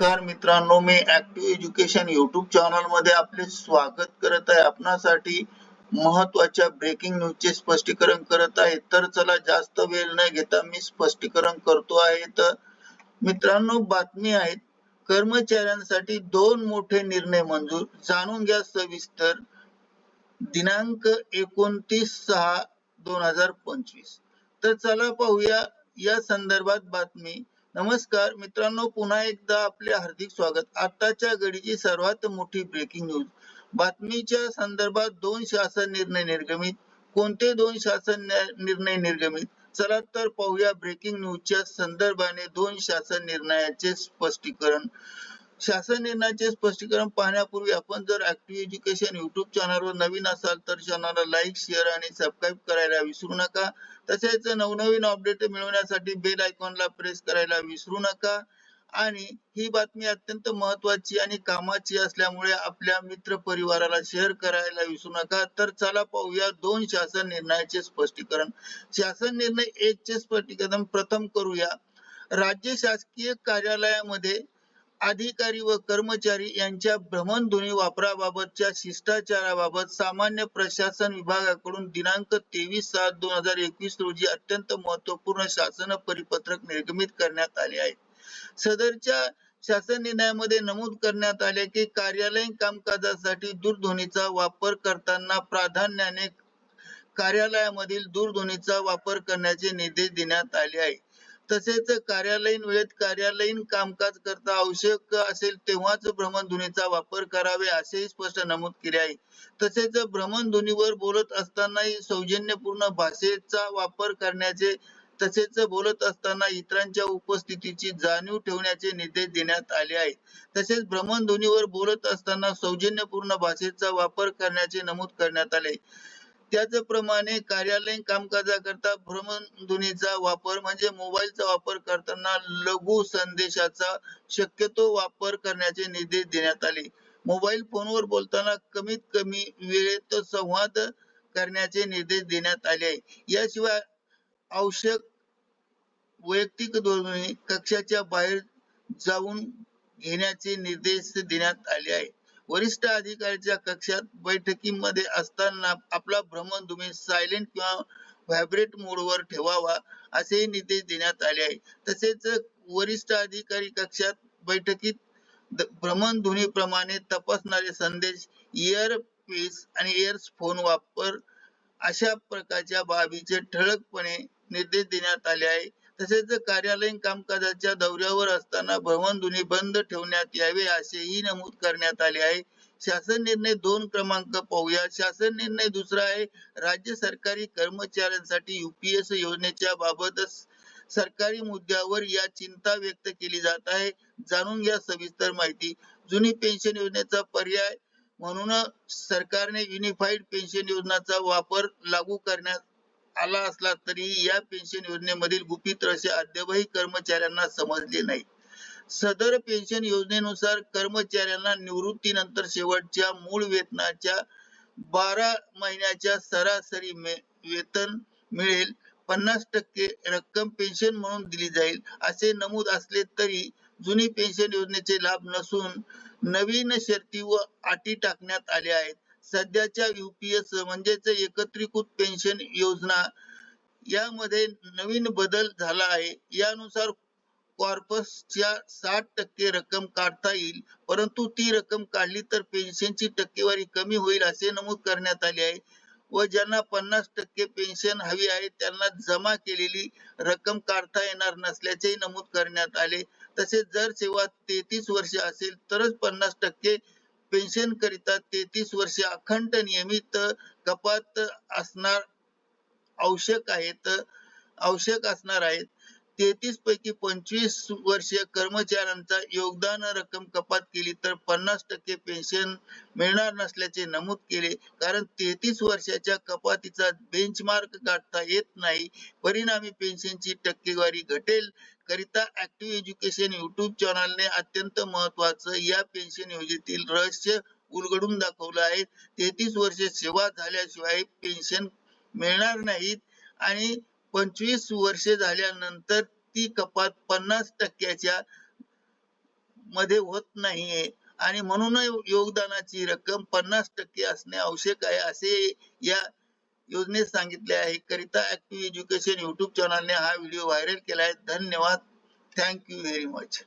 नमस्कार मित्रांनो मी ऍक्टिव्ह एज्युकेशन युट्यूब चॅनलमध्ये आपले स्वागत करत आहे. आपणासाठी महत्त्वाच्या ब्रेकिंग न्यूजचे स्पष्टीकरण करत आहे. तर चला जास्त वेळ न घेता मी स्पष्टीकरण करतो आहे. तर मित्रांनो बातमी आहेत कर्मचाऱ्यांसाठी दोन मोठे निर्णय मंजूर. जाणून घ्या सविस्तर. दिनांक एकोणतीस सहा दोन हजार पंचवीस. तर चला पाहूया या संदर्भात बातमी. नमस्कार मित्रांनो पुन्हा एकदा आपले हार्दिक स्वागत. आताच्या घडीची सर्वात मोठी ब्रेकिंग न्यूज बातमीच्या संदर्भात दोन शासन निर्णय निर्गमित. कोणते दोन शासन निर्णय निर्गमित? चला तर पाहूया ब्रेकिंग न्यूजच्या संदर्भाने दोन शासन निर्णयाचे स्पष्टीकरण. शासन निर्णयाचे स्पष्टीकरण पाहण्यापूर्वी आपण जर ऍक्टिव्ह एज्युकेशन युट्यूब चॅनलवर नवीन असाल तर चॅनलला लाईक शेअर आणि सबस्क्राईब करायला विसरू नका. तसेच नवनवीन अपडेट मिळवण्यासाठी बेल आयकॉनला प्रेस करायला विसरू नका. आणि ही बातमी अत्यंत महत्वाची आणि कामाची असल्यामुळे आपल्या मित्र परिवाराला शेअर करायला विसरू नका. तर चला पाहूया दोन शासन निर्णयाचे स्पष्टीकरण. शासन निर्णय एक चे स्पष्टीकरण प्रथम करूया. राज्य शासकीय कार्यालयामध्ये अधिकारी व कर्मचारी यांच्या भ्रमणध्वनी वापराबाबतच्या शिष्टाचाराबाबत सामान्य प्रशासन विभागाकडून दिनांक तेवीस सात दोन हजार एकवीस रोजी अत्यंत महत्त्वपूर्ण शासन परिपत्रक निर्गमित करण्यात आले आहे. सदरच्या शासन निर्णयामध्ये नमूद करण्यात आले की कार्यालयीन कामकाजासाठी दूरध्वनीचा वापर करताना प्राधान्याने कार्यालयामधील दूरध्वनीचा वापर करण्याचे निर्देश देण्यात आले आहे. तसेच कार्यालयीन वेळेत कार्यालयीन कामकाज करता आवश्यक असेल तेव्हाच भ्रमणध्वनीचा वापर करावे असेही स्पष्ट नमूद केले आहे. तसेच भ्रमणध्वनीवर बोलत असतानाही सौजन्यपूर्ण भाषेचा वापर करण्याचे तसेच बोलत असताना इतरांच्या उपस्थितीची जाणीव ठेवण्याचे निर्देश देण्यात आले आहे तसेच भ्रमणध्वनीवर बोलत असताना सौजन्यपूर्ण भाषेचा वापर करण्याचे नमूद करण्यात आले. त्याचप्रमाणे कार्यालयीन कामकाजाकरता भ्रमणध्वनीचा वापर म्हणजे मोबाईलचा वापर करताना लघु संदेशाचा शक्यतो वापर करण्याचे निर्देश देण्यात आले. मोबाईल फोनवर बोलताना कमीत कमी वेळेत संवाद करण्याचे निर्देश देण्यात आले. आहे याशिवाय आवश्यक वैयक्तिक धोरणे कक्षाच्या बाहेर जाऊन घेण्याचे निर्देश देण्यात आले आहे वरिष्ठ अधिकाऱ्याच्या कक्षात बैठकीमध्ये असताना आपला भ्रमणध्वनी सायलेंट किंवा व्हायब्रेट मोडवर ठेवावा असेही निर्देश देण्यात आले आहे तसेच वरिष्ठ अधिकारी कक्षात बैठकीत द- भ्रमणध्वनीप्रमाणे तपासणारे संदेश इयर पीस आणि इयर्स फोन वापर अशा प्रकारच्या बाबीचे ठळकपणे निर्देश देण्यात आले आहे तसेच कार्यालयीन कामकाजाच्या दौऱ्यावर असताना भ्रमणध्वनी बंद ठेवण्यात यावे असेही नमूद करण्यात आले आहे. शासन निर्णय दोन क्रमांक पाहूया. शासन निर्णय दुसरा आहे राज्य सरकारी कर्मचाऱ्यांसाठी युपीएस योजनेच्या बाबत सरकारी मुद्द्यावर या चिंता व्यक्त केली जात आहे. जाणून घ्या सविस्तर माहिती. जुनी पेन्शन योजनेचा पर्याय म्हणून सरकारने युनिफाईड पेन्शन योजनाचा वापर लागू करण्यात आला असला तरी या पेन्शन योजनेमधील गुपित रहस्य अद्यापही कर्मचाऱ्यांना समजले नाही सदर पेन्शन योजनेनुसार कर्मचाऱ्यांना निवृत्तीनंतर शेवटच्या मूळ वेतनाच्या बारा महिन्याच्या सरासरी वेतन मिळेल. पन्नास टक्के रक्कम पेन्शन म्हणून दिली जाईल असे नमूद असले तरी जुनी पेन्शन योजनेचे लाभ नसून नवीन शर्ती व अटी टाकण्यात आल्या आहेत. सध्याच्या युपीएस म्हणजेच एकत्रीकृत पेन्शन योजना यामध्ये नवीन बदल झाला आहे. यानुसार कॉर्पसच्या साठ टक्के रक्कम काढता येईल परंतु ती रक्कम काढली तर पेन्शनची टक्केवारी कमी होईल असे नमूद करण्यात आले आहे व ज्यांना पन्नास टक्के पेन्शन हवी आहे त्यांना जमा केलेली रक्कम काढता येणार नसल्याचे नमूद करण्यात आले. तसेच जर सेवा तेहतीस वर्ष असेल तरच पन्नास टक्के पेन्शन करिता तेहतीस वर्ष अखंड नियमित कपात असणार आवश्यक आहेत आवश्यक असणार आहेत. तेहतीस पैकी पंचवीस वर्ष कर्मचाऱ्यांचा योगदान रक्कम कपात केली तर पन्नास टक्के पेन्शन मिळणार नसल्याचे नमूद केले. कारण तेहतीस वर्षाच्या कपातीचा बेंचमार्क गाठता येत नाही. परिणामी पेन्शनची टक्केवारी घटेल. करिता ऍक्टिव्ह एज्युकेशन युट्यूब चॅनलने अत्यंत महत्वाचं या पेन्शन योजनेतील रहस्य उलगडून दाखवलं आहे. तेहतीस वर्ष सेवा झाल्याशिवाय पेन्शन मिळणार नाहीत. आणि पंचवीस वर्षे झाल्यानंतर ती कपात पन्नास टक्क्याच्या मध्ये होत नाहीये. आणि म्हणून योगदानाची रक्कम पन्नास टक्के असणे आवश्यक आहे असे या योजनेत सांगितले आहे. करिता ऍक्टिव्ह एज्युकेशन युट्यूब चॅनलने हा व्हिडिओ व्हायरल केला आहे धन्यवाद. Thank you very much